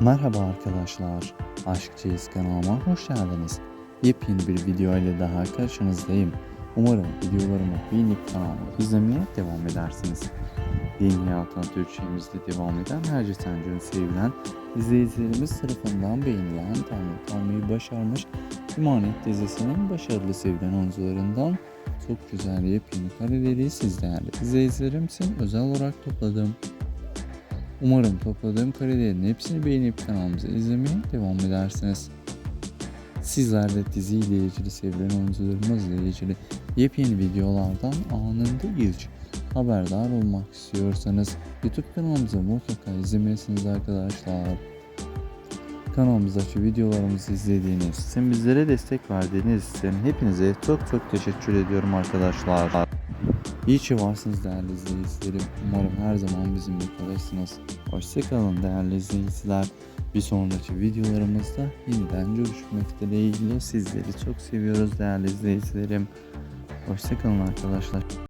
Merhaba arkadaşlar, Aşkçıyız kanalıma hoş geldiniz. Yepyeni bir video ile daha karşınızdayım. Umarım videolarımı beğenip kanalımı izlemeye devam edersiniz. Yeni Hayatın Türkçemizde devam eden Herce Sancı'nın sevilen izleyicilerimiz tarafından beğenilen Tanrı Tanrı'yı başarmış İmanet dizisinin başarılı sevilen oyuncularından çok güzel yepyeni kareleri sizlerle izleyicilerim için özel olarak topladım. Umarım topladığım karelerin hepsini beğenip kanalımızı izlemeye devam edersiniz. Sizler de diziyle ilgili sevilen oyuncularımızla ilgili yepyeni videolardan anında ilk haberdar olmak istiyorsanız YouTube kanalımızı mutlaka izlemelisiniz arkadaşlar. Kanalımızdaki videolarımızı izlediğiniz için bizlere destek verdiğiniz için hepinize çok çok teşekkür ediyorum arkadaşlar. İyi ki varsınız değerli izleyicilerim. Umarım her zaman bizimle kalırsınız. Hoşçakalın değerli izleyiciler. Bir sonraki videolarımızda yeniden görüşmek dileğiyle sizleri çok seviyoruz değerli izleyicilerim. Hoşçakalın arkadaşlar.